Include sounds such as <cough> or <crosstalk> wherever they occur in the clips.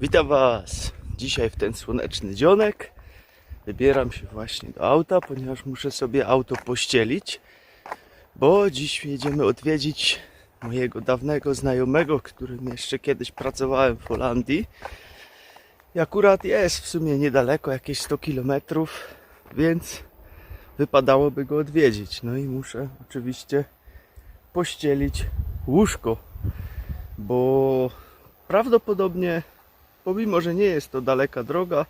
Witam Was dzisiaj w ten słoneczny dzionek. Wybieram się właśnie do auta, ponieważ muszę sobie auto pościelić, bo dziś jedziemy odwiedzić mojego dawnego znajomego, którym jeszcze kiedyś pracowałem w Holandii. I akurat jest w sumie niedaleko, jakieś 100 km, więc wypadałoby go odwiedzić. No i muszę oczywiście pościelić łóżko, bo prawdopodobnie Pomimo, że nie jest to daleka droga,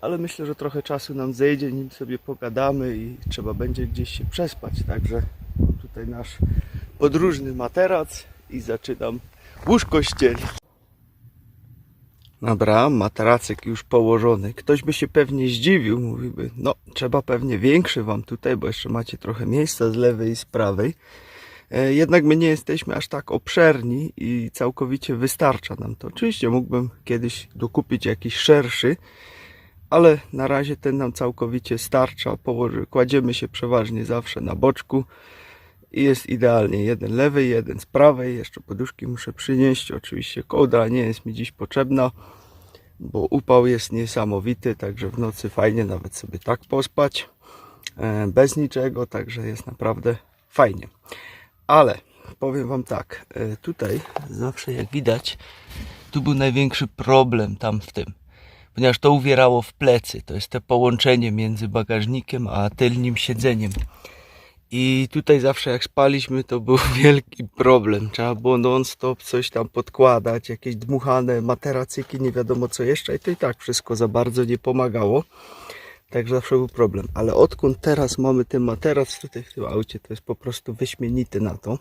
ale myślę, że trochę czasu nam zejdzie, nim sobie pogadamy i trzeba będzie gdzieś się przespać. Także mam tutaj nasz podróżny materac i zaczynam łóżko ścielić. Dobra, materacek już położony. Ktoś by się pewnie zdziwił, mówiłby, no trzeba pewnie większy wam tutaj, bo jeszcze macie trochę miejsca z lewej i z prawej. E, Jednak my nie jesteśmy aż tak obszerni i całkowicie wystarcza nam to. Oczywiście mógłbym kiedyś dokupić jakiś szerszy, ale na razie ten nam całkowicie starcza. Kładziemy się przeważnie zawsze na boczku i jest idealnie. Jeden lewy, jeden z prawej. Jeszcze poduszki muszę przynieść. Oczywiście kołdra nie jest mi dziś potrzebna, bo upał jest niesamowity, także w nocy fajnie nawet sobie tak pospać. e, Bez niczego, także jest naprawdę fajnie. Ale powiem Wam tak, e, tutaj zawsze jak widać, tu był największy problem tam w tym, ponieważ to uwierało w plecy. To jest to połączenie między bagażnikiem a tylnym siedzeniem. I tutaj zawsze jak spaliśmy, to był <laughs> wielki problem. Trzeba było non-stop coś tam podkładać, jakieś dmuchane materacyki, nie wiadomo co jeszcze. I to i tak wszystko za bardzo nie pomagało. Także zawsze był problem. Ale odkąd teraz mamy ten materac tutaj w tym aucie, to jest po prostu wyśmienity na to.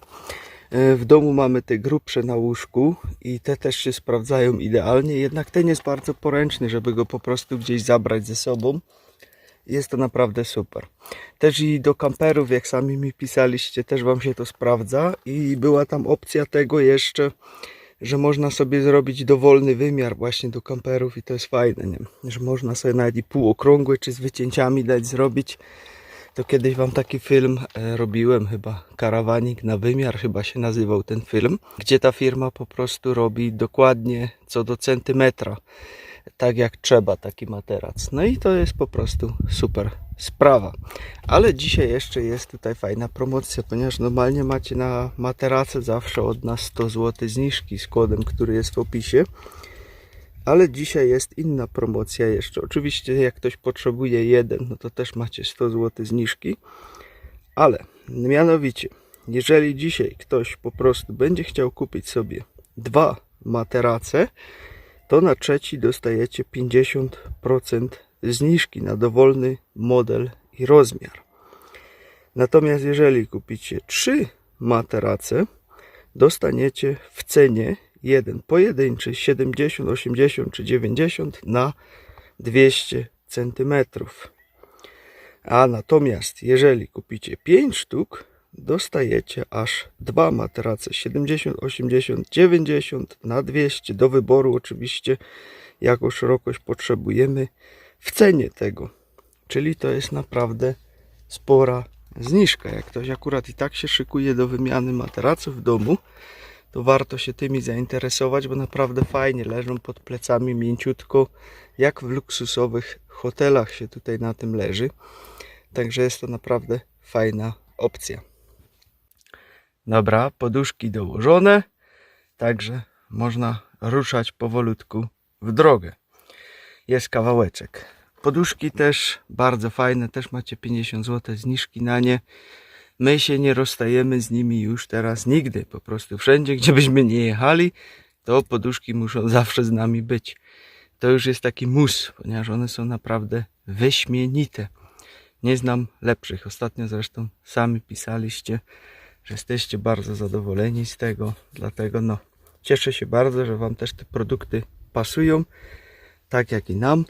E, W domu mamy te grubsze na łóżku i te też się sprawdzają idealnie, jednak ten jest bardzo poręczny, żeby go po prostu gdzieś zabrać ze sobą. Jest to naprawdę super. Też i do kamperów, jak sami mi pisaliście, też Wam się to sprawdza i była tam opcja tego jeszcze, że można sobie zrobić dowolny wymiar właśnie do kamperów i to jest fajne, nie? że można sobie nawet i półokrągły czy z wycięciami dać zrobić. To kiedyś wam taki film e, robiłem, chyba karawanik na wymiar, chyba się nazywał ten film, gdzie ta firma po prostu robi dokładnie co do centymetra, tak jak trzeba taki materac. No i to jest po prostu super sprawa. Ale dzisiaj jeszcze jest tutaj fajna promocja, ponieważ normalnie macie na materace zawsze od nas 100 zł zniżki z kodem, który jest w opisie. Ale dzisiaj jest inna promocja jeszcze. Oczywiście jak ktoś potrzebuje jeden, no to też macie 100 zł zniżki. Ale mianowicie, jeżeli dzisiaj ktoś po prostu będzie chciał kupić sobie dwa materace, to na trzeci dostajecie 50% zniżki na dowolny model i rozmiar. Natomiast jeżeli kupicie trzy materace, dostaniecie w cenie jeden pojedynczy 70, 80 czy 90 na 200 cm. A natomiast jeżeli kupicie 5 sztuk, dostajecie aż dwa materace 70, 80, 90 na 200 do wyboru oczywiście jaką szerokość potrzebujemy w cenie tego. Czyli to jest naprawdę spora zniżka. Jak ktoś akurat i tak się szykuje do wymiany materaców w domu, to warto się tymi zainteresować, bo naprawdę fajnie leżą pod plecami mięciutko, jak w luksusowych hotelach się tutaj na tym leży. Także jest to naprawdę fajna opcja. Dobra, poduszki dołożone, także można ruszać powolutku w drogę. Jest kawałeczek. Poduszki też bardzo fajne, też macie 50 zł zniżki na nie. My się nie rozstajemy z nimi już teraz nigdy. Po prostu wszędzie, gdzie byśmy nie jechali, to poduszki muszą <laughs> zawsze z nami być. To już jest taki mus, ponieważ one są naprawdę wyśmienite. Nie znam lepszych. Ostatnio zresztą sami pisaliście, że jesteście bardzo zadowoleni z tego. Dlatego no, cieszę się bardzo, że Wam też te produkty pasują, tak jak i nam,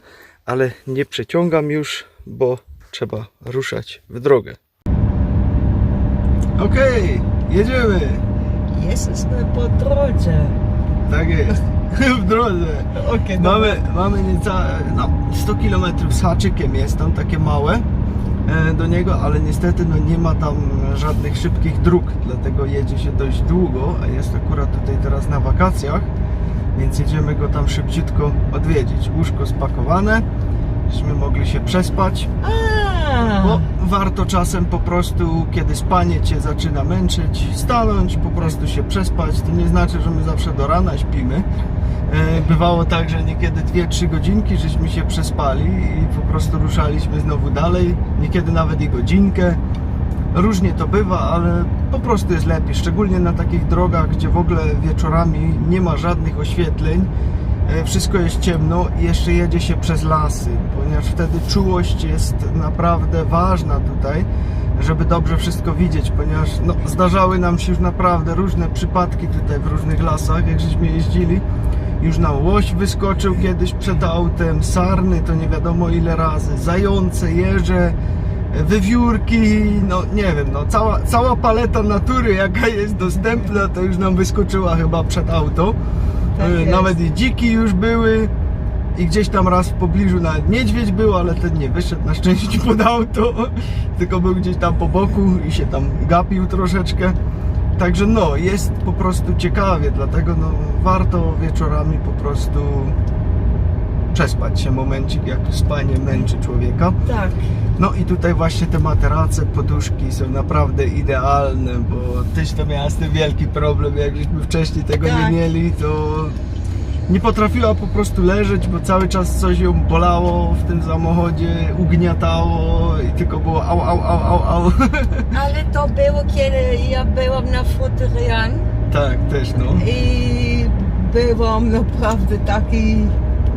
ale nie przeciągam już, bo trzeba ruszać w drogę. Okej, jedziemy. Jesteśmy po drodze. Tak jest. <laughs> W drodze. Okej, Mamy, mamy niecałe, no 100 km z haczykiem jest tam takie małe e, do niego, ale niestety no, nie ma tam żadnych szybkich dróg, dlatego jedzie się dość długo, a jest akurat tutaj teraz na wakacjach, więc jedziemy go tam szybciutko odwiedzić. Łóżko spakowane, żeśmy mogli się przespać, bo warto czasem po prostu, kiedy spanie Cię zaczyna męczyć, stanąć, po prostu się przespać. To nie znaczy, że my zawsze do rana śpimy. E, Bywało tak, że niekiedy 2-3 godzinki żeśmy się przespali i po prostu ruszaliśmy znowu dalej, niekiedy nawet i godzinkę. Różnie to bywa, ale po prostu jest lepiej, szczególnie na takich drogach, gdzie w ogóle wieczorami nie ma żadnych oświetleń, e, wszystko jest ciemno i jeszcze jedzie się przez lasy, ponieważ wtedy czułość jest naprawdę ważna tutaj, żeby dobrze wszystko widzieć, ponieważ no, zdarzały nam się już naprawdę różne przypadki tutaj w różnych lasach, jak żeśmy jeździli. Już na łoś wyskoczył kiedyś przed autem, sarny to nie wiadomo ile razy, zające, jeże, wywiórki, no nie wiem, no cała, cała paleta natury jaka jest dostępna to już nam wyskoczyła chyba przed auto. Tak jest. Nawet i dziki już były i gdzieś tam raz w pobliżu nawet niedźwiedź był, ale ten nie wyszedł na szczęście pod auto, <laughs> tylko był gdzieś tam po boku i się tam gapił troszeczkę. Także no, jest po prostu ciekawie, dlatego no, warto wieczorami po prostu przespać się momencik, jak spanie męczy człowieka. tak. No i tutaj właśnie te materace, poduszki są naprawdę idealne, bo tyś to miała z tym wielki problem, jak żeśmy wcześniej tego Tak. nie mieli, to nie potrafiła po prostu leżeć, bo cały czas coś ją bolało w tym samochodzie, ugniatało i tylko było au, au, au, au, au. <laughs> Ale to było, kiedy ja byłam na Futerian tak, też no, i byłam naprawdę taki...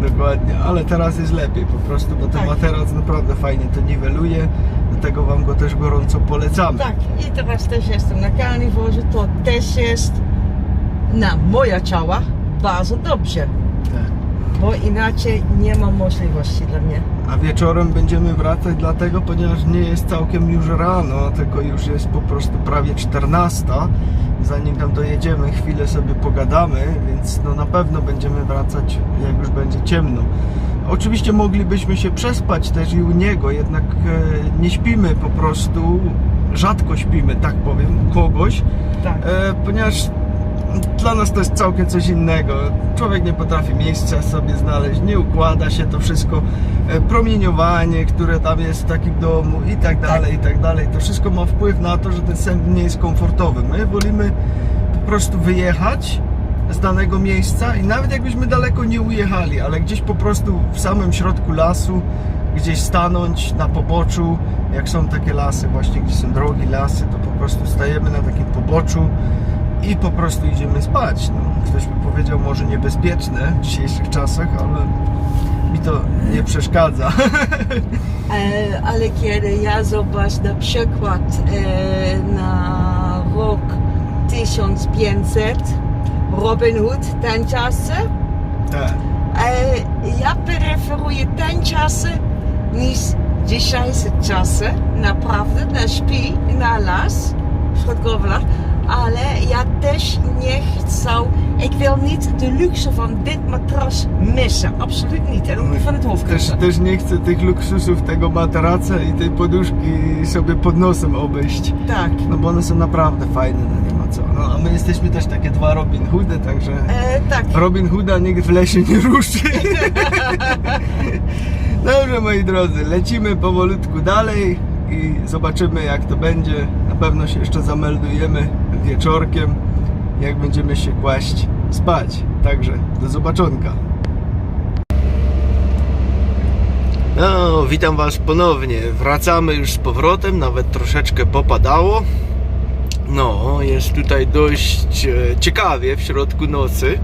dokładnie, ale teraz jest lepiej po prostu, bo ten Tak. materac naprawdę fajnie to niweluje, dlatego Wam go też gorąco polecamy. Tak, i teraz też jestem na karniworze, to też jest na moja ciała bardzo dobrze, Tak. bo inaczej nie ma możliwości dla mnie. A wieczorem będziemy wracać dlatego, ponieważ nie jest całkiem już rano, tylko już jest po prostu prawie 14. Zanim tam dojedziemy, chwilę sobie pogadamy, więc no na pewno będziemy wracać jak już będzie ciemno. Oczywiście moglibyśmy się przespać też i u niego, jednak e, nie śpimy po prostu, rzadko śpimy, tak powiem, u kogoś, Tak. E, ponieważ dla nas to jest całkiem coś innego. Człowiek nie potrafi miejsca sobie znaleźć, nie układa się to wszystko, e, promieniowanie, które tam jest w takim domu i tak dalej, i tak dalej. To wszystko ma wpływ na to, że ten sen nie jest komfortowy. My wolimy po prostu wyjechać z danego miejsca i nawet jakbyśmy daleko nie ujechali, ale gdzieś po prostu w samym środku lasu, gdzieś stanąć na poboczu, jak są takie lasy właśnie, gdzie są drogi lasy, to po prostu stajemy na takim poboczu i po prostu idziemy spać. No, ktoś by powiedział może niebezpieczne w dzisiejszych czasach, ale mi to nie przeszkadza. <laughs> E, ale kiedy ja zobacz na przykład e, na rok 1500 Robin Hood ten czasy, tak. e, ja preferuję ten czasy niż dzisiejsze czasy, naprawdę, na śpi, na las, środkowy las, ale ja też nie chcę, ik wil niet de luxe van dit matras missen, absoluut niet, en ook niet van het Też, hoofdkussen. też nie chcę tych luksusów tego materaca i tej poduszki sobie pod nosem obejść. Tak. No bo one są naprawdę fajne, no nie ma co. No a my jesteśmy też takie dwa Robin Hoody, także E, tak. Robin Hooda nikt w lesie nie ruszy. <laughs> Dobrze moi drodzy, lecimy powolutku dalej i zobaczymy jak to będzie. Na pewno się jeszcze zameldujemy wieczorkiem, jak będziemy się kłaść spać. Także do zobaczonka. No, witam Was ponownie. Wracamy już z powrotem, nawet troszeczkę popadało. No, jest tutaj dość e, ciekawie w środku nocy,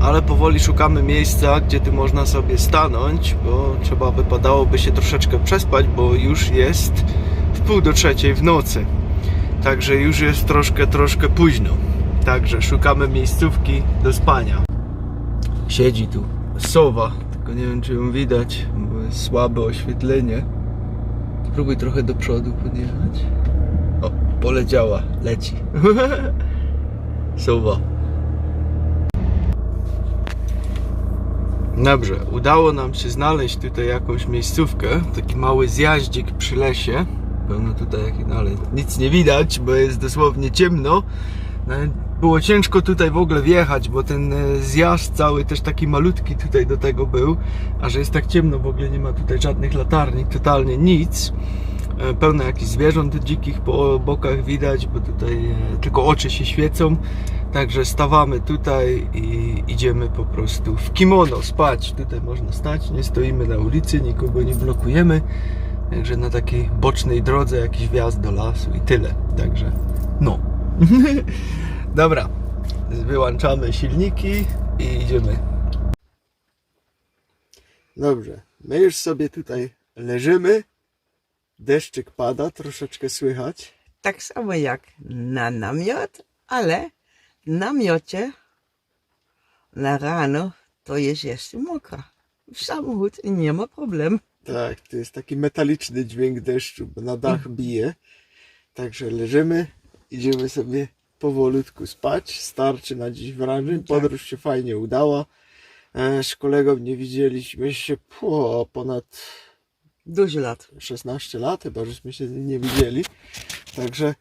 ale powoli szukamy miejsca, gdzie tu można sobie stanąć, bo trzeba wypadałoby się troszeczkę przespać, bo już jest w pół do trzeciej w nocy. Także już jest troszkę, troszkę późno. Także szukamy miejscówki do spania. Siedzi tu sowa, tylko nie wiem czy ją widać, bo jest słabe oświetlenie. Spróbuj trochę do przodu podjechać. O, poleciała, leci. <laughs> Sowa. Dobrze, udało nam się znaleźć tutaj jakąś miejscówkę, taki mały zjaździk przy lesie. Pełno tutaj, no ale nic nie widać, bo jest dosłownie ciemno. No, było ciężko tutaj w ogóle wjechać, bo ten e, zjazd cały też taki malutki tutaj do tego był, a że jest tak ciemno, w ogóle nie ma tutaj żadnych latarni, totalnie nic. E, Pełno jakichś zwierząt dzikich po bokach widać, bo tutaj e, tylko oczy się świecą. Także stawamy tutaj i idziemy po prostu w kimono spać. Tutaj można stać, nie stoimy na ulicy, nikogo nie blokujemy. Także na takiej bocznej drodze jakiś wjazd do lasu i tyle. Także no. <laughs> Dobra, wyłączamy silniki i idziemy. Dobrze, my już sobie tutaj leżymy. Deszczyk pada, troszeczkę słychać. Tak samo jak na namiot, ale w namiocie na rano to jest jeszcze mokra. W samochód nie ma problemu. Tak, to jest taki metaliczny dźwięk deszczu, bo na dach bije. Także leżymy, idziemy sobie powolutku spać. Starczy na dziś wrażeń. Podróż się fajnie udała. E, Z kolegą nie widzieliśmy się po ponad Dużo lat. 16 lat, chyba żeśmy się nie widzieli. Także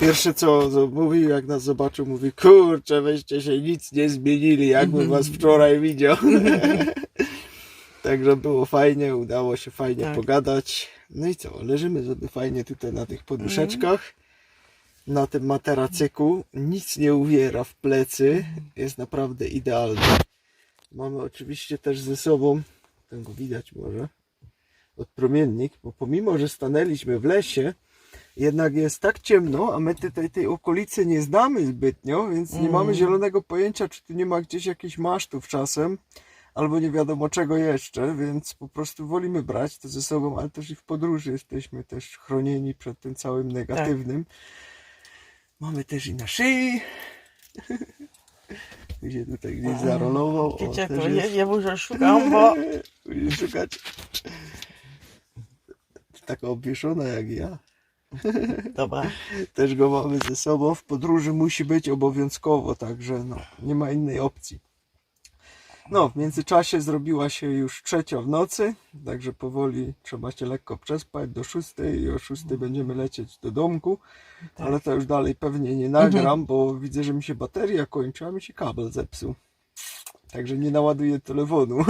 pierwsze co, co mówił, jak nas zobaczył, mówi, kurczę, weźcie się nic nie zmienili, jakbym was wczoraj widział. <laughs> Także było fajnie, udało się fajnie Tak. pogadać. No i co, leżymy sobie fajnie tutaj na tych poduszeczkach. Na tym materacyku nic nie uwiera w plecy, jest naprawdę idealny. Mamy oczywiście też ze sobą, tego widać może, odpromiennik, bo pomimo, że stanęliśmy w lesie, jednak jest tak ciemno, a my tutaj tej okolicy nie znamy zbytnio, więc nie mamy zielonego pojęcia, czy tu nie ma gdzieś jakichś masztów czasem, albo nie wiadomo czego jeszcze, więc po prostu wolimy brać to ze sobą, ale też i w podróży jesteśmy też chronieni przed tym całym negatywnym. Mamy też i na szyi. <laughs> Gdzie tutaj gdzieś zarolował. Wiecie, to jest. ja, ja może szukam, bo <laughs> Musisz szukać. Taka obwieszona jak ja. <laughs> dobra. Też go mamy ze sobą. W podróży musi być obowiązkowo, także no, nie ma innej opcji. No, w międzyczasie zrobiła się już trzecia w nocy, także powoli trzeba się lekko przespać do szóstej i o szóstej będziemy lecieć do domku, ale to już dalej pewnie nie nagram, bo widzę, że mi się bateria kończy, a mi się kabel zepsuł. Także nie naładuję telefonu.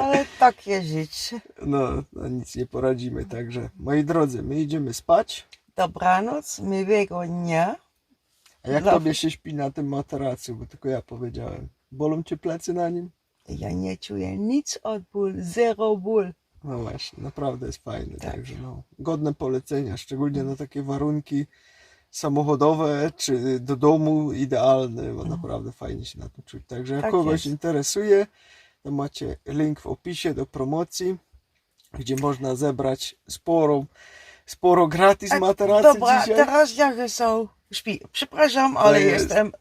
Ale tak życie. No, no nic nie poradzimy, także moi drodzy, my idziemy spać. Dobranoc, miłego dnia. A jak tobie się śpi na tym materacu, bo tylko ja powiedziałem. Bolą cię plecy na nim? Ja nie czuję nic od ból, zero ból. No właśnie, naprawdę jest fajny, Tak. także no, godne polecenia, szczególnie na takie warunki samochodowe czy do domu idealny, bo naprawdę fajnie się na tym czuć. Także jak. Tak kogoś jest. interesuje, to macie link w opisie do promocji, gdzie można zebrać sporą, sporo gratis Tak, materacy Dobra, dzisiaj. teraz jak są śpi. Przepraszam, ale jest. jestem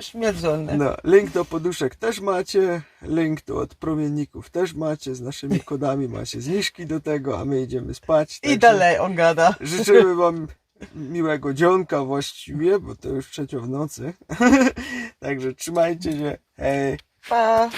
śmierdzony. No, link do poduszek też macie, link do odpromienników też macie, z naszymi kodami macie zniżki do tego, a my idziemy spać. I dalej on gada. Życzymy wam miłego dzionka właściwie, bo to już trzecia w nocy. <laughs> Także trzymajcie się, hej! Pa.